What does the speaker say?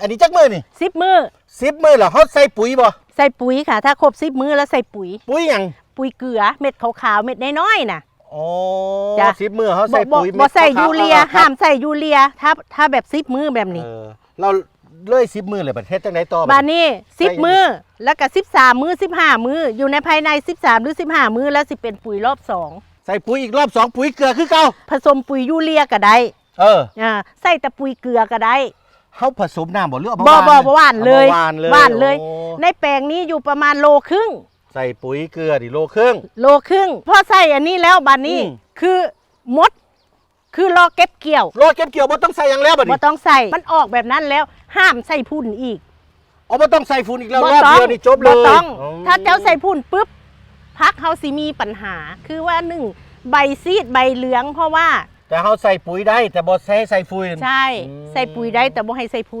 อันนี้จักมือนี่สิบมือสิบมือเหรอเขาใส่ปุ๋ยบ่ใส่ปุ๋ยค่ะ ถ้าครบสิบมือแล้วใส่ปุ๋ย ปุ๋ยหยังปุ๋ยเกลือเม็ดขาวๆเม็ดน้อยๆน่ะ อ๋อจ้ะ สิบมือเขาบ่ใส่บ่ปุ๋ยบ่ใส่ม็ดขยูวๆเรียอ่คห้ารับมใส่ยูเรียถ้าถ้าแบบสิบมือแบบนี้ เออเราเลยสิบมือเลยประเทศจังไหนต่อบานนี้สิบใส่ มือแล้วก็สิบสามมือสิบห้ามืออยู่ในภายในสิบสามหรือสิบห้ามือแล้วสิเป็นปุ๋ยรอบสองใส่ปุ๋ยอีกรอบสองปุ๋ยเกลือคือเก่าผสมปุ๋ยยูเรียก็ได้เอออ่าใส่แต่ปุ๋ยเกลือก็ได้ เขาผสมน้ำบ่หรือเอาบ่มาบ่วานบ่หวานเลยอามาหวานเลยหวานเลย โอ้ในแปลงนี้อยู่ประมาณโลครึ่ง ใส่ปุ๋ยเกลือดิโลครึ่ง โลครึ่งพอใส่อันนี้แล้วบานนี้อืม คือมด คือรอเก็บเกี่ยวโลเก็บเกี่ยวบ่ต้องใส่หยังแล้วบัดบ่นี้ต้องใส่มันออกแบบนั้นแล้ว ห้ามใส่พุ่นอีกอ๋อบ่ต้องใส่ฝุ่นอีกแล้วบ่รอบต้อเดีงยวนี่จบเลยบ่ต้อง อ๋อถ้าเจ้าใส่พุ่นปุ๊บพักเฮาสิมีปัญหา คือว่าหนึ่งใบซีดใบเหลือง เพราะว่า แต่เขาใส่ปุ๋ยได้แต่บ่ใส่ใส่ฟืนใช่ ใส่ปุ๋ยได้แต่บ่ให้ใส่พุ่น